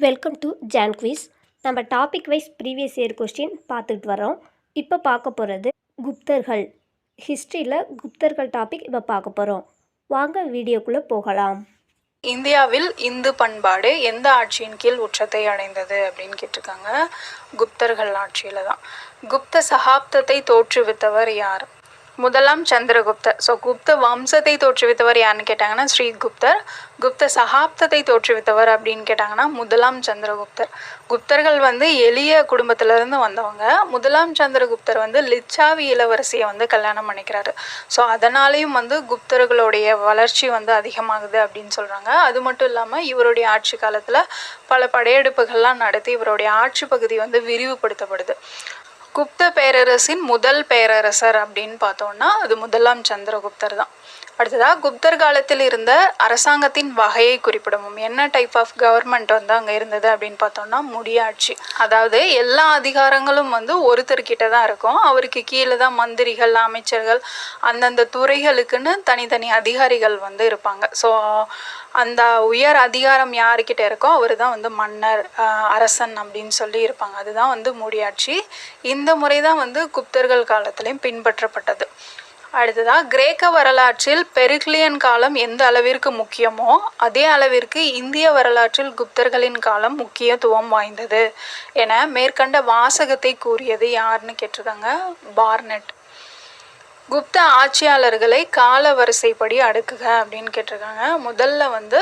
Welcome to John quiz நம்ம topic wise previous year question பார்த்துட்டு வரோம் இப்போ பார்க்க போகிறது குப்தர்கள். ஹிஸ்ட்ரியில் குப்தர்கள் டாபிக் இப்போ பார்க்க போகிறோம் வாங்க வீடியோக்குள்ளே போகலாம். இந்தியாவில் இந்து பண்பாடு எந்த ஆட்சியின் கீழ் உச்சத்தை அடைந்தது அப்படின்னு கேட்டிருக்காங்க குப்தர்கள் ஆட்சியில் தான். குப்த சகாப்தத்தை தோற்றுவித்தவர் யார்? முதலாம் சந்திரகுப்தர் ஸோ குப்த வம்சத்தை தோற்றுவித்தவர் யாருன்னு கேட்டாங்கன்னா ஸ்ரீகுப்தர் குப்த சகாப்தத்தை தோற்றுவித்தவர் அப்படின்னு கேட்டாங்கன்னா முதலாம் சந்திரகுப்தர். குப்தர்கள் வந்து எளிய குடும்பத்திலேருந்து வந்தவங்க. முதலாம் சந்திரகுப்தர் வந்து லிச்சாவி இளவரசியை வந்து கல்யாணம் பண்ணிக்கிறாரு. ஸோ அதனாலேயும் வந்து குப்தர்களுடைய வளர்ச்சி வந்து அதிகமாகுது அப்படின்னு சொல்கிறாங்க அது மட்டும் இல்லாமல் இவருடைய ஆட்சி காலத்தில் பல படையெடுப்புகள்லாம் நடத்தி இவருடைய ஆட்சி பகுதி வந்து விரிவுபடுத்தப்படுது. குப்த பேரரசின் முதல் பேரரசர் அப்படின்னு பார்த்தோம்னா அது முதலாம் சந்திரகுப்தர் தான். அடுத்ததாக குப்தர் காலத்தில் இருந்த அரசாங்கத்தின் வகையை குறிப்பிடவும். என்ன டைப் ஆஃப் கவர்மெண்ட் வந்து அங்கே இருந்தது அப்படின்னு பார்த்தோம்னா முடியாட்சி. அதாவது எல்லா அதிகாரங்களும் வந்து ஒருத்தர்கிட்ட தான் இருக்கும். அவருக்கு கீழே தான் மந்திரிகள் அமைச்சர்கள் அந்தந்த துறைகளுக்குன்னு தனித்தனி அதிகாரிகள் வந்து இருப்பாங்க. ஸோ அந்த உயர் அதிகாரம் யாருக்கிட்ட இருக்கோ அவர் தான் வந்து மன்னர் அரசன் அப்படின்னு சொல்லி இருப்பாங்க. அதுதான் வந்து முடியாட்சி. இந்த முறை தான் வந்து குப்தர்கள் காலத்திலையும் பின்பற்றப்பட்டது. அடுத்ததாக கிரேக்க வரலாற்றில் பெருக்லியன் காலம் எந்த அளவிற்கு முக்கியமோ அதே அளவிற்கு இந்திய வரலாற்றில் குப்தர்களின் காலம் முக்கியத்துவம் வாய்ந்தது என மேற்கண்ட வாசகத்தை கூறியது யாருன்னு கேட்டிருக்காங்க? பார்னெட். குப்த ஆட்சியாளர்களை கால வரிசைப்படி அடுக்குக அப்படின்னு கேட்டிருக்காங்க. முதல்ல வந்து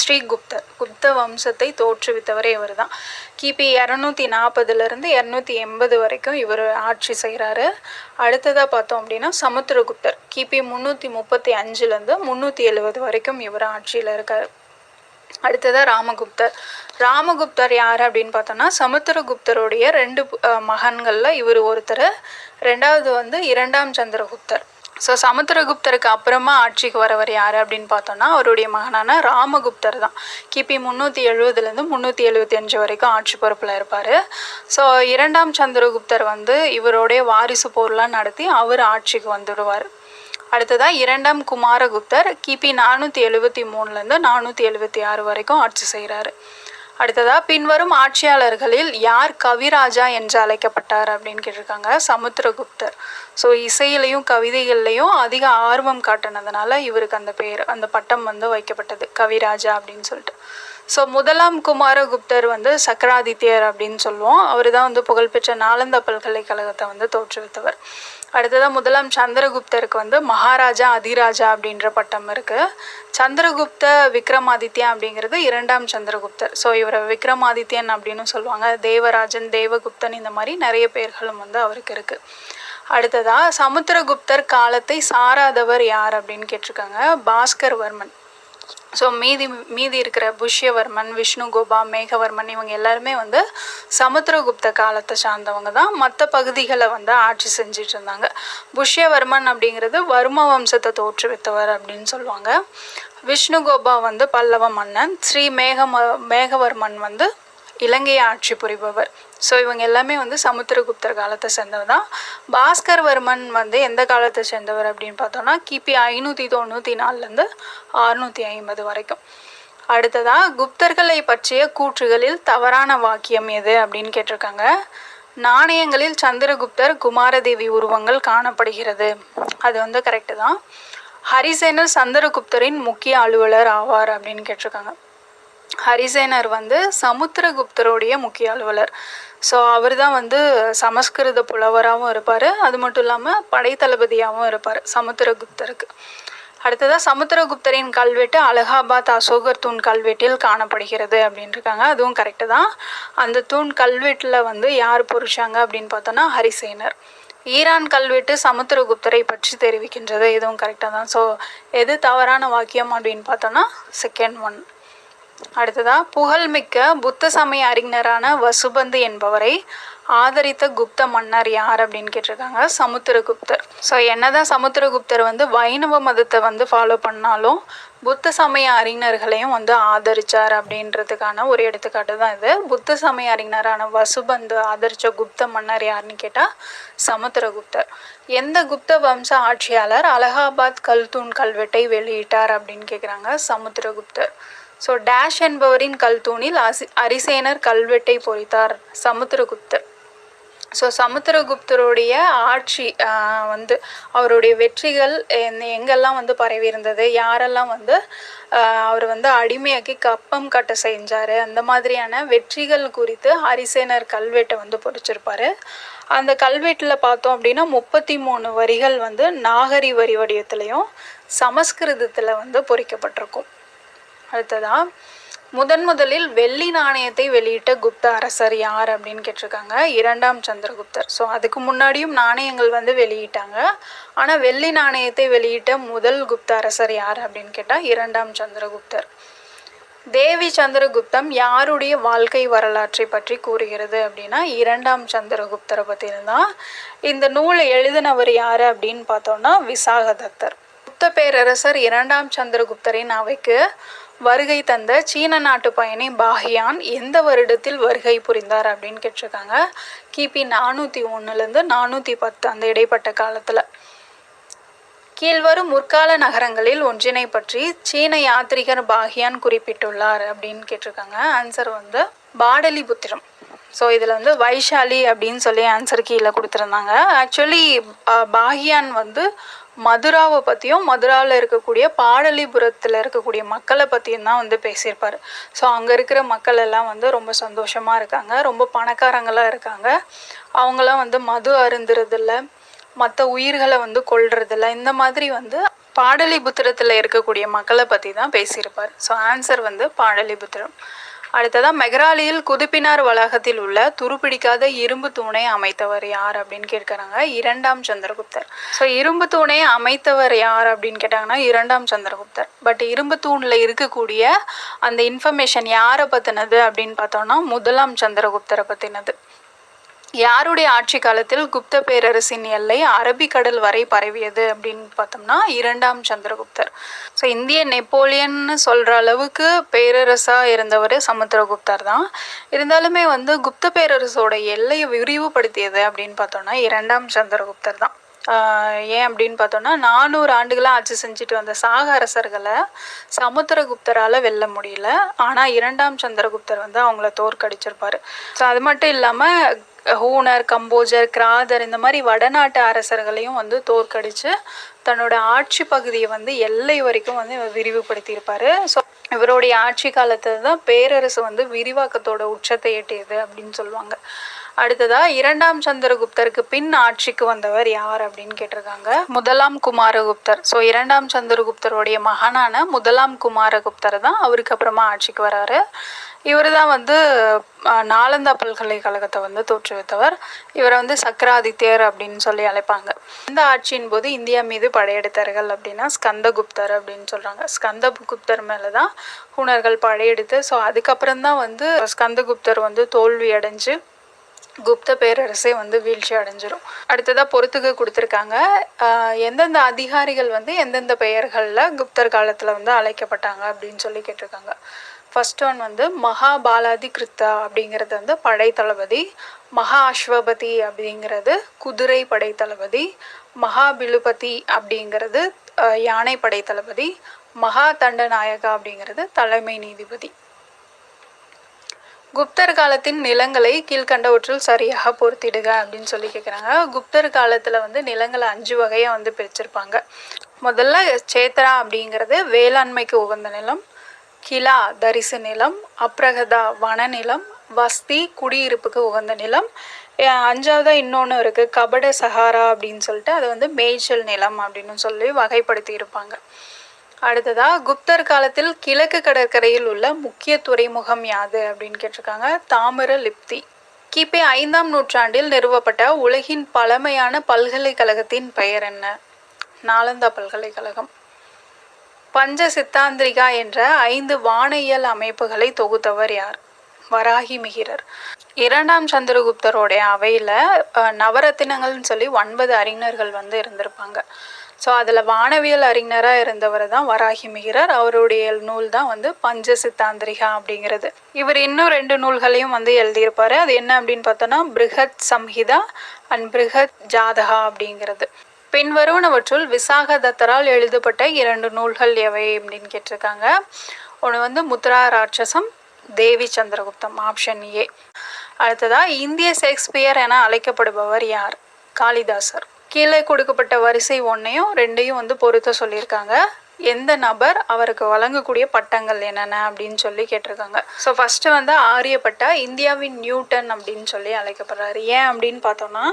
ஸ்ரீகுப்தர் குப்த வம்சத்தை தோற்றுவித்தவரே இவர் தான் கிபி இரநூத்தி நாற்பதுலேருந்து இரநூத்தி எண்பது வரைக்கும் இவர் ஆட்சி செய்கிறாரு அடுத்ததாக பார்த்தோம் அப்படின்னா சமுத்திரகுப்தர். கிபி முந்நூற்றி முப்பத்தி அஞ்சுலேருந்து முந்நூற்றி எழுபது வரைக்கும் இவர் ஆட்சியில் இருக்கார். அடுத்ததாக ராமகுப்தர். ராமகுப்தர் யார் அப்படின்னு பார்த்தோம்னா சமுத்திரகுப்தருடைய ரெண்டு மகன்களில் இவர் ஒருத்தர். ரெண்டாவது வந்து இரண்டாம் சந்திரகுப்தர். ஸோ சமுத்திரகுப்தருக்கு அப்புறமா ஆட்சிக்கு வரவர் யார் அப்படின்னு பார்த்தோம்னா அவருடைய மகனான ராமகுப்தர் தான். கிபி முந்நூற்றி எழுபதுலேருந்து முந்நூற்றி எழுபத்தி அஞ்சு வரைக்கும் ஆட்சி பொறுப்பில் இருப்பார். ஸோ இரண்டாம் சந்திரகுப்தர் வந்து இவருடைய வாரிசு போர்லாம் நடத்தி அவர் ஆட்சிக்கு வந்துடுவார். அடுத்ததாக இரண்டாம் குமாரகுப்தர் கிபி நானூற்றி எழுபத்தி மூணுலேருந்து நானூற்றி எழுபத்தி ஆறு வரைக்கும் ஆட்சி செய்கிறாரு அடுத்ததாக பின்வரும் ஆட்சியாளர்களில் யார் கவிராஜா என்று அழைக்கப்பட்டார் அப்படின்னு கேட்டிருக்காங்க சமுத்திரகுப்தர். ஸோ இசையிலையும் கவிதைகள்லையும் அதிக ஆர்வம் காட்டினதுனால இவருக்கு அந்த பேர் அந்த பட்டம் வந்து வைக்கப்பட்டது கவிராஜா அப்படின்னு சொல்லிட்டு. ஸோ முதலாம் குமாரகுப்தர் வந்து சக்கராதித்யர் அப்படின்னு சொல்லுவோம். அவர் தான் வந்து புகழ்பெற்ற நாலந்தா பல்கலைக்கழகத்தை வந்து தோற்றுவித்தவர். அடுத்ததாக முதலாம் சந்திரகுப்தருக்கு வந்து மகாராஜா அதிராஜா அப்படின்ற பட்டம் இருக்குது சந்திரகுப்த விக்ரமாதித்யா அப்படிங்கிறது இரண்டாம் சந்திரகுப்தர். ஸோ இவரை விக்ரமாதித்யன் அப்படின்னு சொல்லுவாங்க. தேவராஜன் தேவகுப்தன் இந்த மாதிரி நிறைய பேர்களும் வந்து அவருக்கு இருக்குது அடுத்ததாக சமுத்திரகுப்தர் காலத்தை சாராதவர் யார் அப்படின்னு கேட்டிருக்காங்க. பாஸ்கர் வர்மன். ஸோ மீதி மீதி இருக்கிற புஷ்யவர்மன் விஷ்ணுகோபா மேகவர்மன் இவங்க எல்லாருமே வந்து சமுத்திரகுப்த காலத்தை சார்ந்தவங்க தான். மற்ற பகுதிகளை வந்து ஆட்சி செஞ்சிட்டு இருந்தாங்க. புஷ்யவர்மன் அப்படிங்கிறது வர்ம வம்சத்தை தோற்றுவித்தவர் அப்படின்னு சொல்லுவாங்க. விஷ்ணுகோபா வந்து பல்லவ மன்னன். ஸ்ரீ மேகம மேகவர்மன் வந்து இலங்கையை ஆட்சி புரிபவர். ஸோ இவங்க எல்லாமே வந்து சமுத்திரகுப்தர் காலத்தை சேர்ந்தவர் தான் பாஸ்கர்வர்மன் வந்து எந்த காலத்தை சேர்ந்தவர் அப்படின்னு பார்த்தோம்னா கிபி ஐநூற்றி தொண்ணூற்றி நாலுலேருந்து அறுநூற்றி ஐம்பது வரைக்கும். அடுத்ததாக குப்தர்களை பற்றிய கூற்றுகளில் தவறான வாக்கியம் எது அப்படின்னு கேட்டிருக்காங்க. நாணயங்களில் சந்திரகுப்தர் குமாரதேவி உருவங்கள் காணப்படுகிறது. அது வந்து கரெக்டு தான். ஹரிசேனர் சந்திரகுப்தரின் முக்கிய அலுவலர் ஆவார் அப்படின்னு கேட்டிருக்காங்க. ஹரிசேனர் வந்து சமுத்திரகுப்தருடைய முக்கிய அலுவலர். ஸோ அவர் தான் வந்து சமஸ்கிருத புலவராகவும் இருப்பார். அது மட்டும் இல்லாமல் படைத்தளபதியாகவும் இருப்பார் சமுத்திரகுப்தருக்கு. அடுத்ததாக சமுத்திரகுப்தரின் கல்வெட்டு அலகாபாத் அசோகர் தூண் கல்வெட்டில் காணப்படுகிறது அப்படின்ட்டுருக்காங்க அதுவும் கரெக்டு தான். அந்த தூண் கல்வெட்டில் வந்து யார் பொறிச்சாங்க அப்படின்னு பார்த்தோன்னா ஹரிசேனர். ஈரான் கல்வெட்டு சமுத்திரகுப்தரை பற்றி தெரிவிக்கின்றது. இதுவும் கரெக்டாக தான். ஸோ எது தவறான வாக்கியம் அப்படின்னு பார்த்தோன்னா செகண்ட் ஒன் அடுத்ததா புகழ்மிக்க புத்த சமய அறிஞரான வசுபந்து என்பவரை ஆதரித்த குப்த மன்னர் யார் அப்படின்னு கேட்டிருக்காங்க? சமுத்திரகுப்தர். ஸோ என்னதான் சமுத்திரகுப்தர் வந்து வைணவ மதத்தை வந்து ஃபாலோ பண்ணாலும் புத்த சமய அறிஞர்களையும் வந்து ஆதரிச்சார் அப்படின்றதுக்கான ஒரு எடுத்துக்காட்டு தான் இது. புத்த சமய அறிஞரான வசுபந்து ஆதரித்த குப்த மன்னர் யாருன்னு கேட்டால் சமுத்திரகுப்தர். எந்த குப்த வம்ச ஆட்சியாளர் அலகாபாத் கல்தூன் கல்வெட்டை வெளியிட்டார் அப்படின்னு கேட்குறாங்க சமுத்திரகுப்தர். ஸோ டேஷ் என்பவரின் கல்தூணில் அசி அரிசேனர் கல்வெட்டை பொறித்தார் சமுத்திரகுப்தர் ஸோ சமுத்திரகுப்தருடைய ஆட்சி வந்து அவருடைய வெற்றிகள் எந்த- எங்கெல்லாம் வந்து பரவி இருந்தது யாரெல்லாம் வந்து அவர் வந்து அடிமையாக்கி கப்பம் கட்ட செஞ்சார்? அந்த மாதிரியான வெற்றிகள் குறித்து ஹரிசேனர் கல்வெட்டை வந்து பொறிச்சிருப்பாரு. அந்த கல்வெட்டில் பார்த்தோம் அப்படின்னா முப்பத்தி மூணு வரிகள் வந்து நாகரி வரி வடிவத்திலையும் சமஸ்கிருதத்தில் வந்து பொறிக்கப்பட்டிருக்கும். அடுத்ததா முதன் முதலில் வெள்ளி நாணயத்தை வெளியிட்ட குப்த அரசர் யார் அப்படின்னு கேட்டிருக்காங்க. இரண்டாம் சந்திரகுப்தர். ஸோ அதுக்கு முன்னாடியும் நாணயங்கள் வந்து வெளியிட்டாங்க. ஆனால் வெள்ளி நாணயத்தை வெளியிட்ட முதல் குப்த அரசர் யார் அப்படின்னு கேட்டால் இரண்டாம் சந்திரகுப்தர். தேவி சந்திரகுப்தம் யாருடைய வாழ்க்கை வரலாற்றை பற்றி கூறுகிறது அப்படின்னா இரண்டாம் சந்திரகுப்தரை பற்றி தான் இந்த நூலை எழுதினவர் யார் அப்படின்னு பார்த்தோம்னா விசாகதத்தர். குப்த பேரரசர் இரண்டாம் சந்திரகுப்தரின் அவைக்கு வருகை தந்த சீன நாட்டு பயணி பாஹியான் எந்த வருடத்தில் வருகை புரிந்தார் அப்படின்னு கேட்டிருக்காங்க. கிபி நானூற்றி ஒன்றுலேருந்து நானூற்றி பத்து அந்த இடைப்பட்ட காலத்தில். கீழ்வரும் முற்கால நகரங்களில் ஒன்றினை பற்றி சீன யாத்ரிகர் பாகியான் குறிப்பிட்டுள்ளார் அப்படின்னு கேட்டிருக்காங்க. ஆன்சர் வந்து பாடலிபுத்திரம். ஸோ இதில் வந்து வைஷாலி அப்படின்னு சொல்லி ஆன்சர் கீழே கொடுத்துருந்தாங்க. ஆக்சுவலி பாகியான் வந்து மதுராவை பற்றியும் மதுராவில் இருக்கக்கூடிய பாடலிபுரத்தில் இருக்கக்கூடிய மக்களை பற்றியும் தான் வந்து பேசியிருப்பார். ஸோ அங்கே இருக்கிற மக்கள் எல்லாம் வந்து ரொம்ப சந்தோஷமாக இருக்காங்க. ரொம்ப பணக்காரங்களாக இருக்காங்க. அவங்களாம் வந்து மது அருந்துறதில்ல. மற்ற உயிர்களை வந்து கொள்றதில்ல இந்த மாதிரி வந்து பாடலிபுத்திரத்தில் இருக்கக்கூடிய மக்களை பற்றி தான் பேசியிருப்பார். ஸோ ஆன்சர் வந்து பாடலிபுத்திரம். அடுத்ததாக மெகராலியில் குதுப்பினார் வளாகத்தில் உள்ள துருப்பிடிக்காத இரும்பு தூணை அமைத்தவர் யார் அப்படின்னு கேட்குறாங்க. இரண்டாம் சந்திரகுப்தர். ஸோ இரும்பு தூணை அமைத்தவர் யார் அப்படின்னு கேட்டாங்கன்னா இரண்டாம் சந்திரகுப்தர். பட் இரும்பு தூணில் இருக்கக்கூடிய அந்த இன்ஃபர்மேஷன் யாரை பற்றினது அப்படின்னு பார்த்தோம்னா முதலாம் சந்திரகுப்தரை பற்றினது யாருடைய ஆட்சி காலத்தில் குப்த பேரரசின் எல்லை அரபிக்கடல் வரை பரவியது அப்படின்னு பார்த்தோம்னா இரண்டாம் சந்திரகுப்தர். ஸோ இந்திய நெப்போலியன்னு சொல்கிற அளவுக்கு பேரரசாக இருந்தவர் சமுத்திரகுப்தர் தான். இருந்தாலுமே வந்து குப்த பேரரசோட எல்லையை விரிவுபடுத்தியது அப்படின்னு பார்த்தோம்னா இரண்டாம் சந்திரகுப்தர் தான். ஏன் அப்படின்னு பார்த்தோம்னா நானூறு ஆண்டுகளாக ஆட்சி செஞ்சுட்டு வந்த சாக அரசர்களை சமுத்திரகுப்தரால் வெல்ல முடியல. ஆனால் இரண்டாம் சந்திரகுப்தர் வந்து அவங்கள தோற்கடிச்சிருப்பார். ஸோ அது மட்டும் இல்லாமல் ஹூனர் கம்போஜர் கிராதர் இந்த மாதிரி வடநாட்டு அரசர்களையும் வந்து தோற்கடித்து தன்னோட ஆட்சி பகுதியை வந்து எல்லை வரைக்கும் வந்து இவர் விரிவுபடுத்தியிருப்பாரு. ஸோ இவருடைய ஆட்சி காலத்தில் தான் பேரரசு வந்து விரிவாக்கத்தோட உச்சத்தை எட்டியது அப்படின்னு சொல்லுவாங்க. அடுத்ததா இரண்டாம் சந்திரகுப்தருக்கு பின் ஆட்சிக்கு வந்தவர் யார் அப்படின்னு கேட்டிருக்காங்க. முதலாம் குமாரகுப்தர். ஸோ இரண்டாம் சந்திரகுப்தருடைய மகனான முதலாம் குமாரகுப்தர் தான் அவருக்கு அப்புறமா ஆட்சிக்கு வராரு. இவர் தான் வந்து நாலந்தா பல்கலைக்கழகத்தை வந்து தோற்றுவித்தவர். இவரை வந்து சக்கராதித்யர் அப்படின்னு சொல்லி அழைப்பாங்க. இந்த ஆட்சியின் போது இந்தியா மீது படையெடுத்தார்கள் அப்படின்னா ஸ்கந்தகுப்தர் அப்படின்னு சொல்கிறாங்க ஸ்கந்தகுப்தர் மேலே தான் ஹூணர்கள் படையெடுத்து ஸோ அதுக்கப்புறம் தான் வந்து ஸ்கந்தகுப்தர் வந்து தோல்வி அடைஞ்சு குப்த பேரரசே வந்து வீழ்ச்சி அடைஞ்சிரும். அடுத்ததாக பொறுத்துக்கு கொடுத்துருக்காங்க. எந்தெந்த அதிகாரிகள் வந்து எந்தெந்த பெயர்களில் குப்தர் காலத்தில் வந்து அழைக்கப்பட்டாங்க அப்படின்னு சொல்லி கேட்டிருக்காங்க. ஃபர்ஸ்ட் ஒன் வந்து மகாபாலாதி கிருத்தா அப்படிங்கிறது வந்து படை தளபதி மகா அஸ்வபதி அப்படிங்கிறது குதிரை படை தளபதி மகாபிலுபதி அப்படிங்கிறது யானை படை தளபதி மகா தண்டநாயகா அப்படிங்கிறது தலைமை நீதிபதி. குப்தர் காலத்தின் நிலங்களை கீழ்கண்டவற்றில் சரியாக பொருத்திடுக அப்படின்னு சொல்லி கேட்குறாங்க குப்தர் காலத்தில் வந்து நிலங்களை அஞ்சு வகையாக வந்து பிரிச்சிருப்பாங்க. முதல்ல சேத்ரா அப்படிங்கிறது வேளாண்மைக்கு உகந்த நிலம் கிலா தரிசு நிலம் அப்ரகதா வனநிலம் வஸ்தி குடியிருப்புக்கு உகந்த நிலம். அஞ்சாவதாக இன்னொன்று இருக்குது கபட சஹாரா அப்படின்னு சொல்லிட்டு அது வந்து மேய்ச்சல் நிலம் அப்படின்னு சொல்லி வகைப்படுத்தி இருப்பாங்க. அடுத்ததா குப்தர் காலத்தில் கிழக்கு கடற்கரையில் உள்ள முக்கிய துறைமுகம் யாது அப்படின்னு கேட்டிருக்காங்க. தாமிர லிப்தி கிபி ஐந்தாம் நூற்றாண்டில் நிறுவப்பட்ட உலகின் பழமையான பல்கலைக்கழகத்தின் பெயர் என்ன? நாலந்தா பல்கலைக்கழகம். பஞ்ச சித்தாந்திரிகா என்ற ஐந்து வானியல் அமைப்புகளை தொகுத்தவர் யார்? வராகி மிகிரர். இரண்டாம் சந்திரகுப்தருடைய அவையில் நவரத்தினங்கள்னு சொல்லி ஒன்பது அறிஞர்கள் வந்து இருந்திருப்பாங்க. ஸோ அதில் வானவியல் அறிஞராக இருந்தவர் தான் வராகி மிகிறார் அவருடைய நூல் தான் வந்து பஞ்ச சித்தாந்திரிகா அப்படிங்கிறது. இவர் இன்னும் ரெண்டு நூல்களையும் வந்து எழுதியிருப்பார். அது என்ன அப்படின்னு பார்த்தோன்னா பிருகத் சம்ஹிதா அண்ட் பிருகத் ஜாதகா அப்படிங்கிறது. பின்வருவனவற்றுள் விசாகதத்தரால் எழுதப்பட்ட இரண்டு நூல்கள் எவை அப்படின்னு கேட்டிருக்காங்க. ஒன்று வந்து முத்ரா ராட்சசம் தேவி சந்திரகுப்தம் ஆப்ஷன் ஏ அடுத்ததாக இந்திய ஷேக்ஸ்பியர் என அழைக்கப்படுபவர் யார்? காளிதாசர். கீழே கொடுக்கப்பட்ட வரிசை ஒன்றையும் ரெண்டையும் வந்து பொருத்த சொல்லியிருக்காங்க. எந்த நபர் அவருக்கு வழங்கக்கூடிய பட்டங்கள் என்னென்ன அப்படின்னு சொல்லி கேட்டிருக்காங்க. ஸோ ஃபஸ்ட்டு வந்து ஆரியப்பட்டா இந்தியாவின் நியூட்டன் அப்படின்னு சொல்லி அழைக்கப்படுறாரு. ஏன் அப்படின்னு பார்த்தோம்னா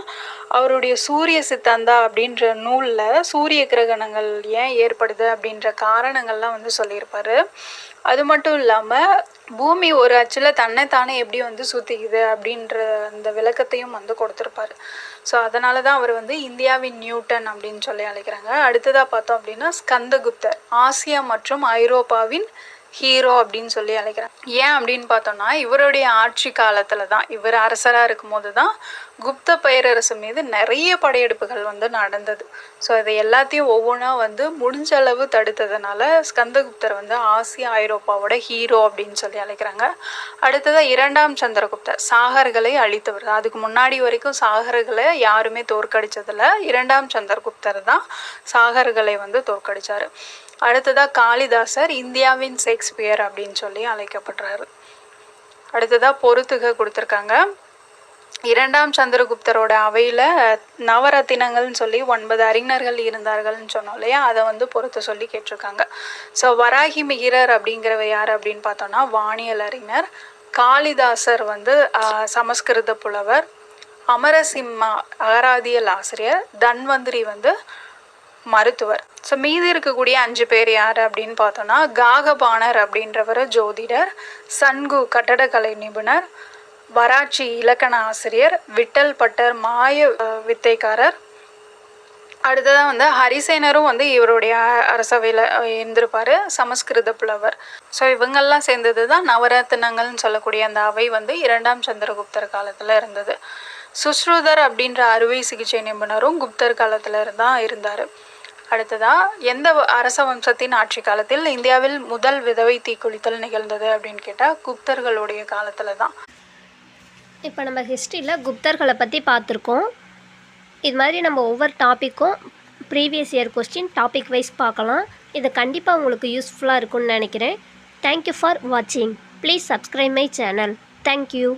அவருடைய சூரிய சித்தாந்தா அப்படின்ற நூலில் சூரிய கிரகணங்கள் ஏன் ஏற்படுது அப்படின்ற காரணங்கள்லாம் வந்து சொல்லியிருப்பார். அது மட்டும் இல்லாமல் பூமி ஒரு அச்சில் தன்னைத்தானே எப்படி வந்து சுற்றிக்குது அப்படின்ற அந்த விளக்கத்தையும் வந்து கொடுத்துருப்பாரு. ஸோ அதனால தான் அவர் வந்து இந்தியாவின் நியூட்டன் அப்படின்னு சொல்லி அழைக்கிறாங்க. அடுத்ததாக பார்த்தோம் அப்படின்னா ஸ்கந்தகுப்தர் ஆசியா மற்றும் ஐரோப்பாவின் ஹீரோ அப்படின்னு சொல்லி அழைக்கிறேன். ஏன் அப்படின்னு பார்த்தோம்னா இவருடைய ஆட்சி காலத்தில் தான் இவர் அரசராக இருக்கும்போது தான் குப்த பேரரசு மீது நிறைய படையெடுப்புகள் வந்து நடந்தது. ஸோ அதை எல்லாத்தையும் ஒவ்வொன்றா வந்து முடிஞ்ச அளவு தடுத்ததுனால ஸ்கந்தகுப்தர் வந்து ஆசியா ஐரோப்பாவோட ஹீரோ அப்படின்னு சொல்லி அழைக்கிறாங்க. அடுத்ததாக இரண்டாம் சந்திரகுப்தர் சாகர்களை அழித்தவர். அதுக்கு முன்னாடி வரைக்கும் சாகர்களை யாருமே தோற்கடிச்சதில்ல. இரண்டாம் சந்திரகுப்தர் தான் சாகர்களை வந்து தோற்கடிச்சார். அடுத்ததாக காளிதாசர் இந்தியாவின் ஷேக்ஸ்பியர் அப்படின்னு சொல்லி அழைக்கப்படுறாரு. அடுத்ததாக பொறுத்துக கொடுத்துருக்காங்க. இரண்டாம் சந்திரகுப்தரோட அவையில் நவரத்தினங்கள்னு சொல்லி ஒன்பது அறிஞர்கள் இருந்தார்கள்னு சொன்னோம் இல்லையா? அதை வந்து பொறுத்து சொல்லி கேட்டிருக்காங்க. ஸோ வராகி மிகிரர் அப்படிங்கிறவ யார் அப்படின்னு பார்த்தோன்னா வானியல் அறிஞர். காளிதாசர் வந்து சமஸ்கிருத புலவர். அமரசிம்மா அகராதியல் ஆசிரியர். தன்வந்திரி வந்து மருத்துவர். ஸோ மீதி இருக்கக்கூடிய அஞ்சு பேர் யார் அப்படின்னு பார்த்தோன்னா காகபாணர் அப்படின்றவர் ஜோதிடர் சன்கு கட்டடக்கலை நிபுணர் வராட்சி இலக்கண ஆசிரியர் விட்டல் பட்டர் மாய வித்தைக்காரர். அடுத்ததாக வந்து ஹரிசேனரும் வந்து இவருடைய அரசவையில் இருந்திருப்பார் சமஸ்கிருத புலவர். ஸோ இவங்கெல்லாம் சேர்ந்தது தான் நவரத்தினங்கள்னு சொல்லக்கூடிய அந்த அவை வந்து இரண்டாம் சந்திரகுப்தர் காலத்தில் இருந்தது. சுஸ்ருதர் அப்படின்ற அறுவை சிகிச்சை நிபுணரும் குப்தர் காலத்தில் தான் இருந்தார். அடுத்ததாக எந்த அரச வம்சத்தின் ஆட்சி காலத்தில் இந்தியாவில் முதல் விதவை தீக்குளித்தல் நிகழ்ந்தது அப்படின்னு கேட்டால் குப்தர்களுடைய காலத்தில் தான் இப்போ நம்ம ஹிஸ்ட்ரியில் குப்தர்களை பற்றி பார்த்துருக்கோம். இது மாதிரி நம்ம ஒவ்வொரு டாப்பிக்கும் previous year question topic wise பார்க்கலாம். இது கண்டிப்பாக உங்களுக்கு யூஸ்ஃபுல்லாக இருக்கும்னு நினைக்கிறேன். தேங்க்யூ ஃபார் வாட்சிங் please subscribe my channel thank you